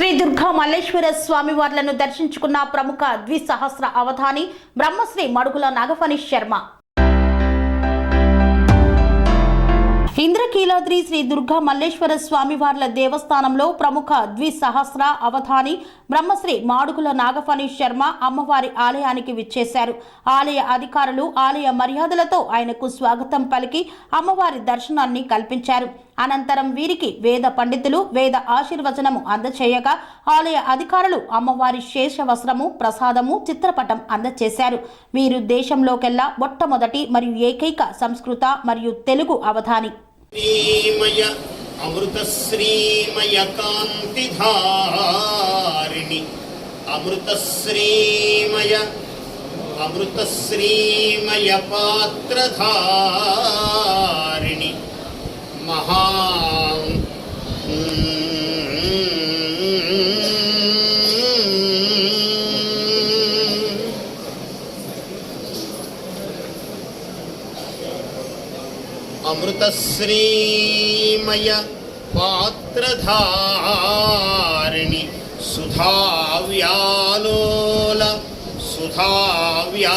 శ్రీ దుర్గా మల్లేశ్వర స్వామి వార్లను దర్శించుకున్న ప్రముఖ ద్విసహస్ర అవధాని బ్రహ్మశ్రీ మడుగుల నాగఫణి శర్మ. ఇంద్రకీలాద్రి శ్రీ దుర్గా మల్లేశ్వర స్వామివార్ల దేవస్థానంలో ప్రముఖ ద్విసహస్ర అవధాని బ్రహ్మశ్రీ మాడుగుల నాగఫణి శర్మ అమ్మవారి ఆలయానికి విచ్చేశారు. ఆలయ అధికారులు ఆలయ మర్యాదలతో ఆయనకు స్వాగతం పలికి అమ్మవారి దర్శనాన్ని కల్పించారు. అనంతరం వీరికి వేద పండితులు వేద ఆశీర్వచనము అందచేయగా ఆలయ అధికారులు అమ్మవారి శేష వస్త్రము ప్రసాదము చిత్రపటం అందచేశారు. వీరు దేశంలోకెల్లా మొట్టమొదటి మరియు ఏకైక సంస్కృత మరియు తెలుగు అవధాని. అమృతశ్రీమయ కాంతిధారిణి అమృతశ్రీమయ పాత్రధారిణి సుధావ్యాలోల సుధావ్యాలోల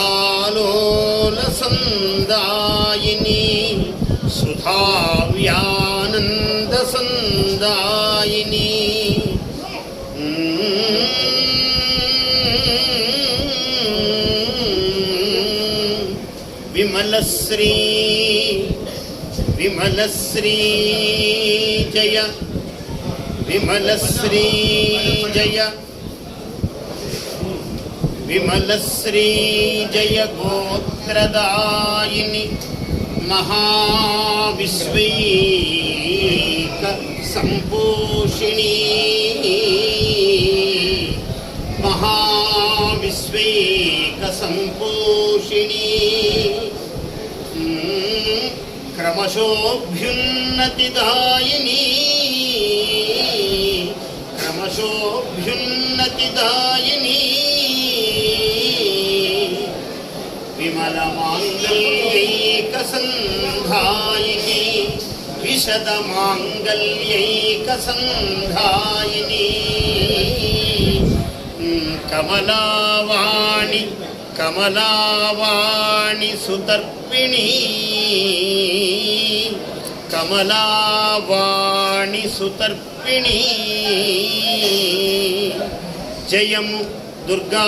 సందాయిని సుధావ్యానంద సందాయిని విమలశ్రీ విమలశ్రీ జయ విమలశ్రీ జయ విమలశ్రీ జయ గోత్రదాయిని మహావిశ్వైక సంపోషిణీ మహావిశ్వైక సంపోషిణీ క్రమశోభ్యున్నతిదాయిని క్రమశోభ్యున్నతిదాయిని विमलमाङ्गल्यैकसन्धायिनि विशदमाङ्गल्यैकसन्धायिनि कमलावाणि कमलावाणि सुदर्पिणी कमलावाणि सुतर्पिणी जयं दुर्गा